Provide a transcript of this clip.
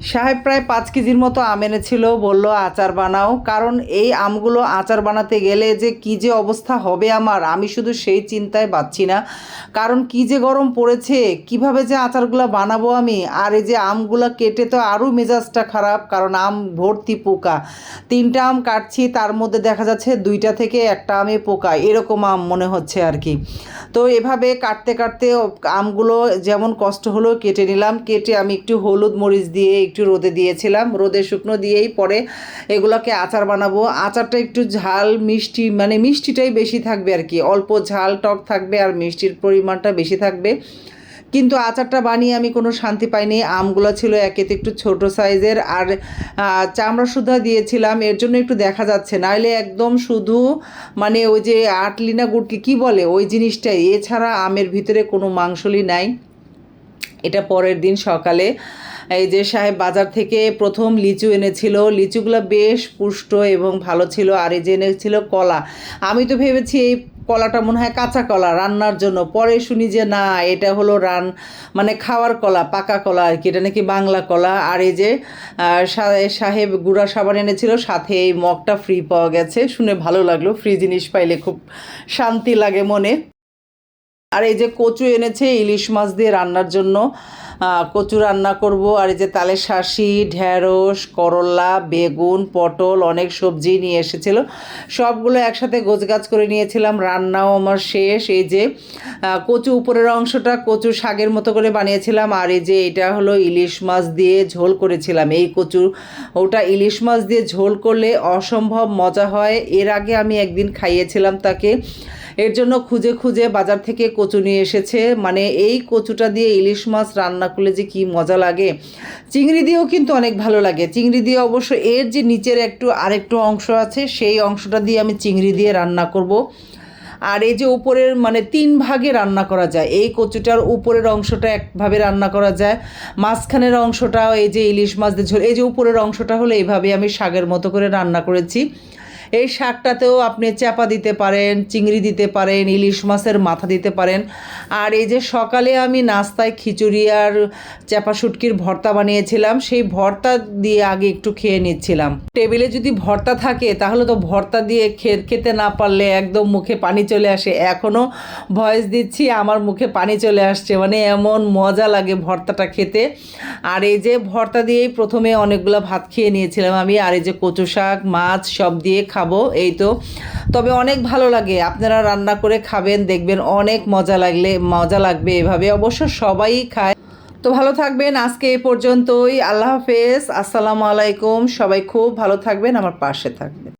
সাহেব প্রায় পাঁচ কেজির মতো আম এনেছিল, বলল, আচার বানাও। কারণ এই আমগুলো আচার বানাতে গেলে যে কী যে অবস্থা হবে আমার, আমি শুধু সেই চিন্তায় পাচ্ছি না। কারণ কী যে গরম পড়েছে, কীভাবে যে আচারগুলো বানাবো আমি? আর এই যে আমগুলো কেটে তো আরও মেজাজটা খারাপ, কারণ আম ভর্তি পোকা। তিনটা আম কাটছি, তার মধ্যে দেখা যাচ্ছে দুইটা থেকে একটা আমে পোকা, এরকম আম মনে হচ্ছে আর কি। তো এভাবে কাটতে কাটতে আমগুলো যেমন কষ্ট হলো কেটে নিলাম, কেটে আমি একটু হলুদ মরিচ দিয়ে একটু রোদে দিয়েছিলাম, রোদে শুকনো দিয়েই পরে এগুলোকে আচার বানাবো। আচারটা একটু ঝাল, মিষ্টি মানে মিষ্টিটাই বেশি থাকবে আর কি, অল্প ঝাল টক থাকবে আর মিষ্টির পরিমাণটা বেশি থাকবে। কিন্তু আচারটা বানিয়ে আমি কোনো শান্তি পাইনি। আমগুলো ছিল একেতে একটু ছোট সাইজের আর চামড়া সুদ্ধা দিয়েছিলাম। এর জন্য একটু দেখা যাচ্ছে। নাহলে একদম শুধু মানে ওই যে আটলিনা গুটলি কী বলে? ওই জিনিসটাই। এছাড়া আমের ভিতরে কোনো মাংসলি নাই। এটা পরের দিন সকালে এই যে সাহেব বাজার থেকে প্রথম লিচু এনেছিল। লিচুগুলো বেশ পুষ্ট এবং ভালো ছিল। আর এই যে এনেছিল কলা। আমি তো ভেবেছি এই কলাটা মনে হয় কাঁচা কলা, রান্নার জন্য। পরে শুনি যে, না, এটা হলো রান মানে খাওয়ার কলা, পাকা কলা আর কি, এটা নাকি বাংলা কলা। আর এই যে সাহেব গুড়া সাবান এনেছিল, সাথে এই মগটা ফ্রি পাওয়া গেছে। শুনে ভালো লাগল ফ্রি জিনিস পাইলে খুব শান্তি লাগে মনে। আর এই যে কচু এনেছে, ইলিশ মাছ দিয়ে রান্নার জন্য। কচু রান্না করব। আর এই যে তালে শাঁসি ঢ্যাঁড়স করলা, বেগুন, পটল, অনেক সবজি নিয়ে এসেছিল। সবগুলো একসাথে গোছগাছ করে নিয়েছিলাম। রান্নাও আমার শেষ। এই যে কচু উপরের অংশটা কচু শাকের মতো করে বানিয়েছিলাম। আর এই যে, এটা হলো ইলিশ মাছ দিয়ে ঝোল করেছিলাম। এই কচু, ওটা ইলিশ মাছ দিয়ে ঝোল করলে অসম্ভব মজা হয়। এর আগে আমি একদিন খাইয়েছিলাম তাকে। এর জন্য খুঁজে খুঁজে বাজার থেকে কচু নিয়ে এসেছে। মানে এই কচুটা দিয়ে ইলিশ মাছ রান্না করলে যে কি মজা লাগে। চিংড়ি দিয়েও কিন্তু অনেক ভালো লাগে। চিংড়ি দিয়ে অবশ্য এর যে নিচের একটু আরেকটু অংশ আছে, সেই অংশটা দিয়ে আমি চিংড়ি দিয়ে রান্না করব। আর এই যে উপরের মানে তিন ভাগে রান্না করা যায়। এই কচুটার উপরের অংশটা একভাবে রান্না করা যায়। মাঝখানের অংশটা এই যে ইলিশ মাছ দিয়ে ঝোল এই যে উপরের অংশটা হলো এইভাবে আমি শাকের মতো করে রান্না করেছি। এই শাকটাতেও আপনি চাপা দিতে পারেন, চিংড়ি দিতে পারেন, ইলিশ মাছের মাথা দিতে পারেন। আর এই যে সকালে আমি নাস্তায় খিচুড়ি আর চাপা শুটকির ভর্তা বানিয়েছিলাম, সেই ভর্তা দিয়ে আগে একটু খেয়ে নিচ্ছিলাম। টেবিলে যদি ভর্তা থাকে, তাহলে তো ভর্তা দিয়ে খেতে না পারলে একদম মুখে পানি চলে আসে। এখনও ভয়েস দিচ্ছি, আমার মুখে পানি চলে আসছে। মানে এমন মজা লাগে ভর্তাটা খেতে। আর এই যে ভর্তা দিয়েই প্রথমে অনেকগুলো ভাত খেয়ে নিয়েছিলাম আমি। আর এই যে কচু শাক, মাছ সব দিয়ে খাব, এই তো। তবে অনেক ভালো লাগে, আপনারা রান্না করে খাবেন, দেখবেন অনেক মজা লাগলে, মজা লাগবে এভাবে। অবশ্য সবাই খায়। তো ভালো থাকবেন, আজকে এ পর্যন্তই। আল্লাহ হাফেজ, আসসালামু আলাইকুম। সবাই খুব ভালো থাকবেন, আমার পাশে থাকবেন।